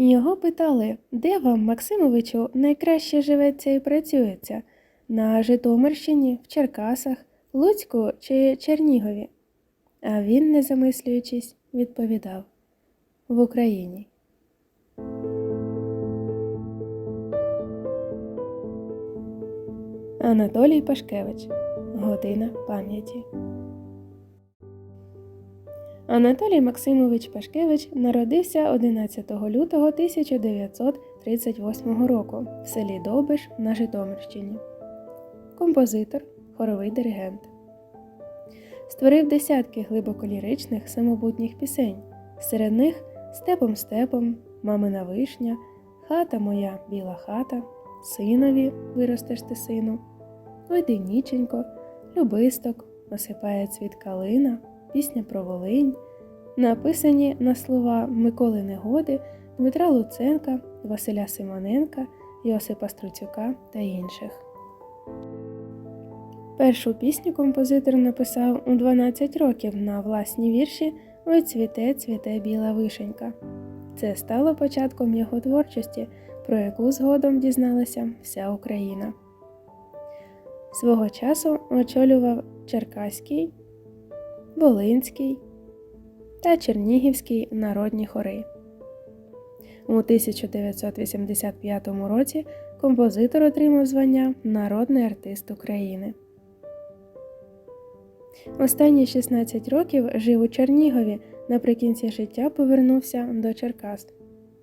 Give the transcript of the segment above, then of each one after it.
Його питали, де вам, Максимовичу, найкраще живеться і працюється? На Житомирщині, в Черкасах, Луцьку чи Чернігові? А він, не замислюючись, відповідав в Україні. Анатолій Пашкевич. Година пам'яті. Анатолій Максимович Пашкевич народився 11 лютого 1938 року в селі Довбиш на Житомирщині. Композитор, хоровий диригент. Створив десятки глибоколіричних самобутніх пісень. Серед них Степом степом, Мамина вишня, Хата моя біла хата, Синові виростеш ти сину, Ой ніченько, Любисток, Осипає цвіт калина, Пісня про Волинь, написані на слова Миколи Негоди, Дмитра Луценка, Василя Симоненка, Йосипа Струцюка та інших. Першу пісню композитор написав у 12 років на власні вірші Ой цвіте, цвіте біла вишенька. Це стало початком його творчості, про яку згодом дізналася вся Україна. Свого часу очолював Черкаський, Волинський та Чернігівський народні хори. У 1985 році композитор отримав звання Народний артист України. Останні 16 років жив у Чернігові, наприкінці життя повернувся до Черкас.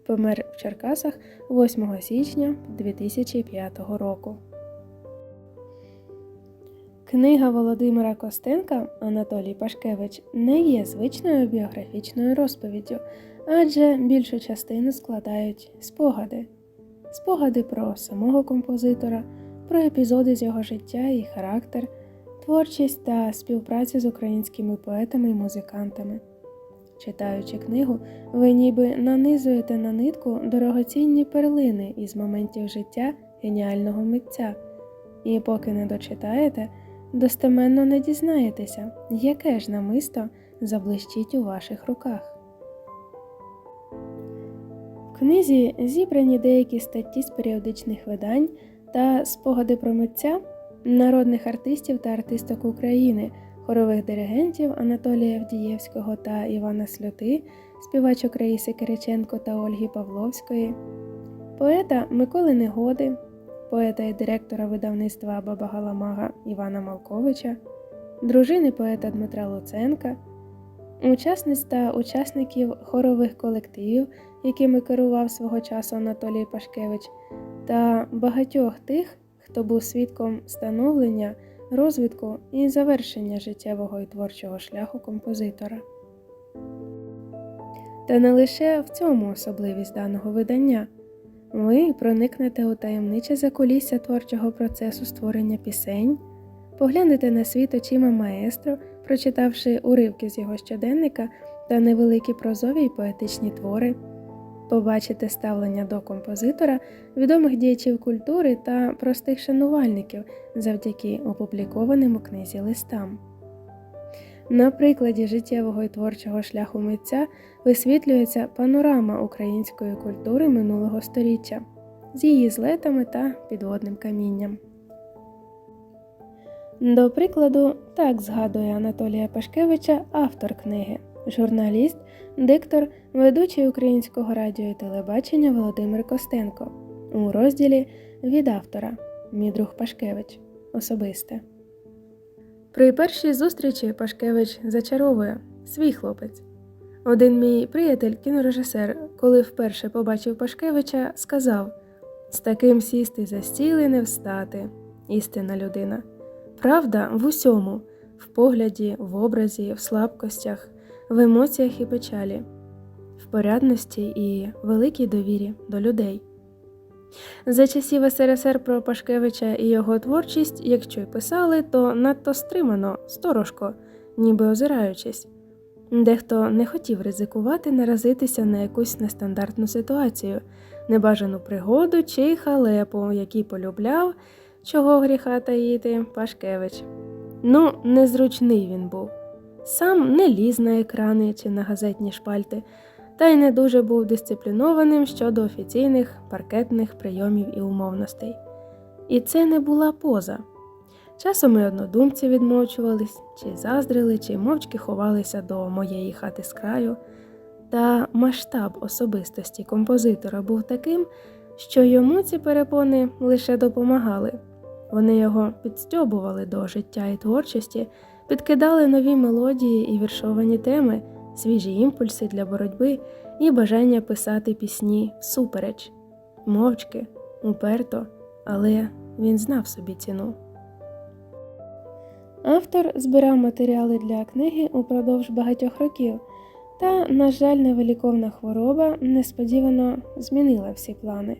Помер в Черкасах 8 січня 2005 року. Книга Володимира Костенка Анатолій Пашкевич не є звичною біографічною розповіддю, адже більшу частину складають спогади. Спогади про самого композитора, про епізоди з його життя і характер, творчість та співпрацю з українськими поетами і музикантами. Читаючи книгу, ви ніби нанизуєте на нитку дорогоцінні перлини із моментів життя геніального митця, і поки не дочитаєте, достеменно не дізнаєтеся, яке ж намисто заблищить у ваших руках. В книзі зібрані деякі статті з періодичних видань та спогади про митця, народних артистів та артисток України, хорових диригентів Анатолія Авдієвського та Івана Сльоти, співачок Раїси Кириченко та Ольги Павловської, поета Миколи Негоди, поета і директора видавництва Баба Галамага Івана Малковича, дружини поета Дмитра Луценка, учасниць та учасників хорових колективів, якими керував свого часу Анатолій Пашкевич, та багатьох тих, хто був свідком становлення, розвитку і завершення життєвого і творчого шляху композитора. Та не лише в цьому особливість даного видання. Ви проникнете у таємниче закулісся творчого процесу створення пісень, поглянете на світ очима маестро, прочитавши уривки з його щоденника та невеликі прозові й поетичні твори, побачите ставлення до композитора, відомих діячів культури та простих шанувальників завдяки опублікованим у книзі листам. На прикладі життєвого і творчого шляху митця висвітлюється панорама української культури минулого століття з її злетами та підводним камінням. До прикладу, так згадує Анатолія Пашкевича автор книги, журналіст, диктор, ведучий українського радіо і телебачення Володимир Костенко у розділі від автора Мій друг Пашкевич особисте. При першій зустрічі Пашкевич зачаровує свій хлопець. Один мій приятель, кінорежисер, коли вперше побачив Пашкевича, сказав з таким сісти за стіл і не встати, істинна людина. Правда в усьому, в погляді, в образі, в слабкостях, в емоціях і печалі, в порядності і великій довірі до людей. За часів СРСР про Пашкевича і його творчість, якщо й писали, то надто стримано, сторожко, ніби озираючись. Дехто не хотів ризикувати наразитися на якусь нестандартну ситуацію, небажану пригоду чи халепу, який полюбляв, чого гріха таїти, Пашкевич. Ну, незручний він був. Сам не ліз на екрани чи на газетні шпальти, та й не дуже був дисциплінованим щодо офіційних паркетних прийомів і умовностей. І це не була поза. Часом і однодумці відмовчувались, чи заздрили, чи мовчки ховалися до моєї хати з краю. Та масштаб особистості композитора був таким, що йому ці перепони лише допомагали. Вони його підстьобували до життя і творчості, підкидали нові мелодії і віршовані теми, свіжі імпульси для боротьби і бажання писати пісні всупереч, мовчки, уперто, але він знав собі ціну. Автор збирав матеріали для книги упродовж багатьох років, та, на жаль, невиліковна хвороба несподівано змінила всі плани.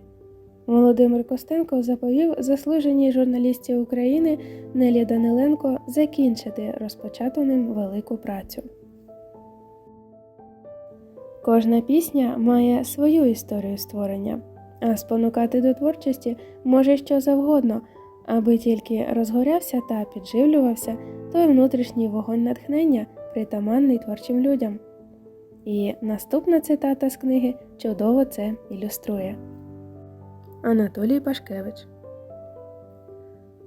Володимир Костенко заповів заслуженій журналісті України Нелі Даниленко закінчити розпочату ним велику працю. Кожна пісня має свою історію створення, а спонукати до творчості може що завгодно, аби тільки розгорявся та підживлювався той внутрішній вогонь натхнення, притаманний творчим людям. І наступна цитата з книги чудово це ілюструє. Анатолій Пашкевич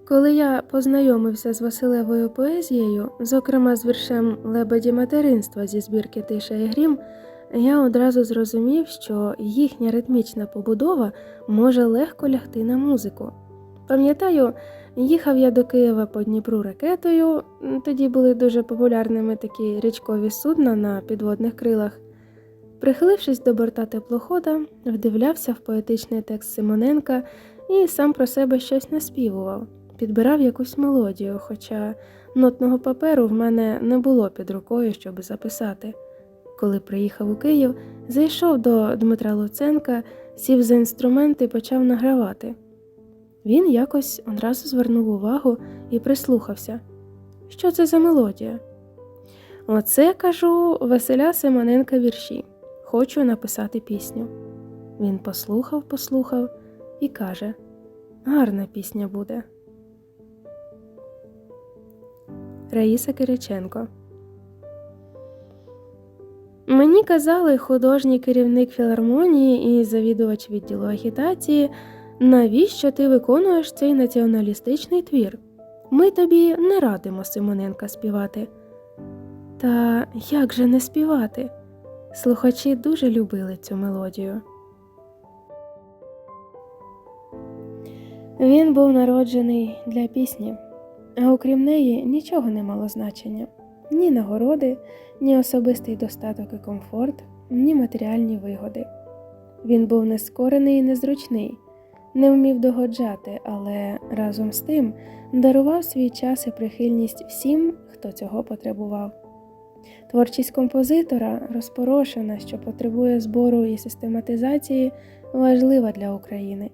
Коли я познайомився з Василевою поезією, зокрема з віршем Лебеді материнства зі збірки Тиша і Грім, я одразу зрозумів, що їхня ритмічна побудова може легко лягти на музику. Пам'ятаю, їхав я до Києва по Дніпру ракетою, тоді були дуже популярними такі річкові судна на підводних крилах. Прихилившись до борта теплохода, вдивлявся в поетичний текст Симоненка і сам про себе щось наспівував, підбирав якусь мелодію, хоча нотного паперу в мене не було під рукою, щоб записати. Коли приїхав у Київ, зайшов до Дмитра Луценка, сів за інструмент і почав награвати. Він якось одразу звернув увагу і прислухався. Що це за мелодія? Оце, кажу, Василя Симоненка вірші. Хочу написати пісню. Він послухав, послухав і каже: Гарна пісня буде. Раїса Кириченко Мені казали художній керівник філармонії і завідувач відділу агітації, навіщо ти виконуєш цей націоналістичний твір? Ми тобі не радимо Симоненка співати. Та як же не співати? Слухачі дуже любили цю мелодію. Він був народжений для пісні, а окрім неї нічого не мало значення ні нагороди, ні особистий достаток і комфорт, ні матеріальні вигоди. Він був нескорений і незручний, не вмів догоджати, але разом з тим дарував свій час і прихильність всім, хто цього потребував. Творчість композитора, розпорошена, що потребує збору і систематизації, важлива для України.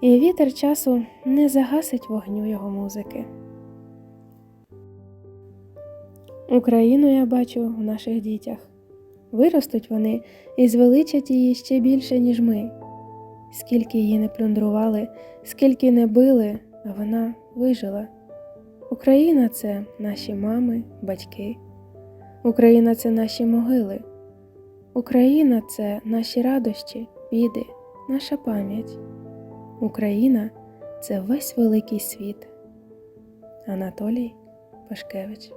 І вітер часу не загасить вогню його музики. Україну я бачу в наших дітях. Виростуть вони і звеличать її ще більше, ніж ми. Скільки її не плюндрували, скільки не били, а вона вижила. Україна це наші мами, батьки. Україна це наші могили. Україна це наші радощі, біди, наша пам'ять. Україна це весь великий світ. Анатолій Пашкевич